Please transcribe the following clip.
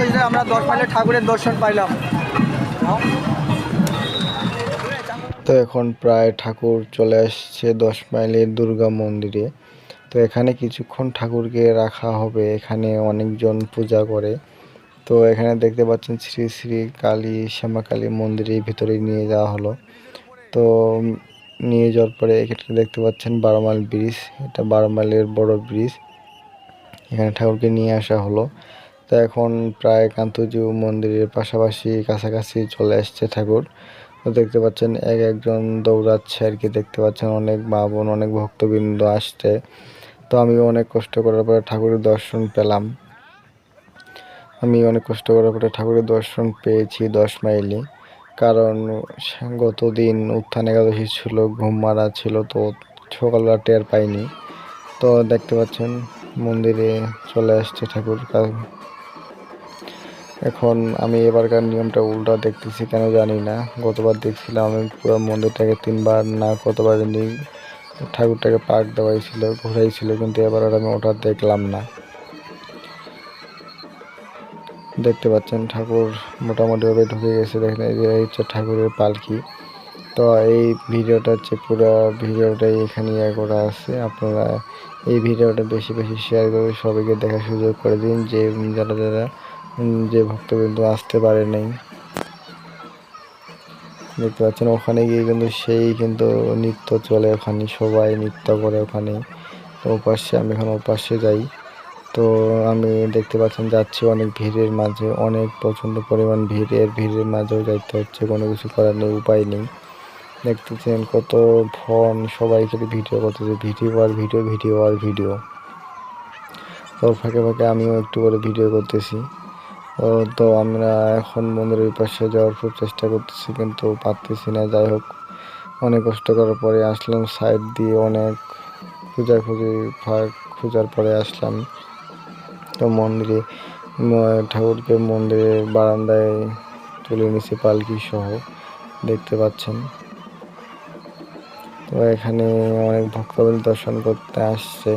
অবশেষে আমরা দশ মাইলে ঠাকুরের দর্শন পাইলাম। তো এখন প্রায় ঠাকুর চলে আসছে দশ মাইলের দুর্গা মন্দিরে। তো এখানে কিছুক্ষণ ঠাকুরকে রাখা হবে, এখানে অনেকজন পূজা করে। তো এখানে দেখতে পাচ্ছেন শ্রী শ্রী কালী শ্যামা কালী মন্দিরের ভিতরে নিয়ে যাওয়া হলো। তো নিয়ে যাওয়ার পরে এখানে দেখতে পাচ্ছেন বারো মাইল ব্রিজ, এটা বারো মাইলের বড় ব্রিজ। এখানে ঠাকুরকে নিয়ে আসা হলো। তো এখন প্রায় কান্তজু মন্দিরের পাশাপাশি কাছাকাছি চলে আসছে ঠাকুর। তো দেখতে পাচ্ছেন এক একজন দৌড়াচ্ছে আর কি, দেখতে পাচ্ছেন অনেক মা বোন, অনেক ভক্তবৃন্দ আসছে। তো আমি অনেক কষ্ট করার পরে ঠাকুরের দর্শন পেলাম। আমি অনেক কষ্ট করার পরে ঠাকুরের দর্শন পেয়েছি দশ মাইলে। কারণ গত দিন উত্থান একাদশী ছিল, ঘুম মারা ছিল, তো সকালবেলা টের পাইনি। তো দেখতে পাচ্ছেন মন্দিরে চলে আসছে ঠাকুর। এখন আমি এবারকার নিয়মটা উল্টা দেখতেছি, কেন জানি না। গতবার দেখছিলাম আমি পুরো মন্দিরটাকে তিনবার না কতবার জানি ঠাকুরটাকে পাক দেওয়াইছিল ঘুরাইছিল কিন্তু এবার আর আমি ওটা দেখলাম না। দেখতে পাচ্ছেন ঠাকুর মোটামুটিভাবে ঢুকে গেছে, দেখেন এই যে হচ্ছে ঠাকুরের পালকি। তো এই ভিডিওটা হচ্ছে পুরো ভিডিওটাই এখানে ইয়ে করা আছে। আপনারা এই ভিডিওটা বেশি বেশি শেয়ার করে সবাইকে দেখার সুযোগ করে দিন, যে যারা যারা যে ভক্তবিন্দু আসতে পারে নাই। দেখতে পাচ্ছেন, ওখানে গিয়ে কিন্তু সেই কিন্তু নৃত্য চলে ওখানে, সবাই নৃত্য করে ওখানে। তো ওপাশে, আমি এখন ওপাশে যাই। তো আমি দেখতে পাচ্ছেন, যাচ্ছি অনেক ভিড়ের মাঝে, অনেক প্রচণ্ড পরিমাণ ভিড়। এর ভিড়ের মাঝেও যাইতে হচ্ছে, কোনো কিছু করার নেই, উপায় নেই। দেখতেছেন কত ফোন, সবাই খালি ভিডিও করতেছে, ভিডিও আর ভিডিও ভিডিও আর ভিডিও। তো ফাঁকে ফাঁকে আমিও একটু করে ভিডিও করতেছি। তো আমরা এখন মন্দিরের পাশে যাওয়ার খুব চেষ্টা করতেছি, কিন্তু পারতেছি না। যাই হোক, অনেক কষ্ট করার পরে আসলাম সাইড দিয়ে অনেক খোঁজাখুঁজি ফাঁক খোঁজার পরে আসলাম। তো মন্দিরে ঠাকুরকে মন্দিরের বারান্দায় তুলে নিছে পালকি সহ, দেখতে পাচ্ছেন। তো এখানে অনেক ভক্তবৃন্দ দর্শন করতে আসছে।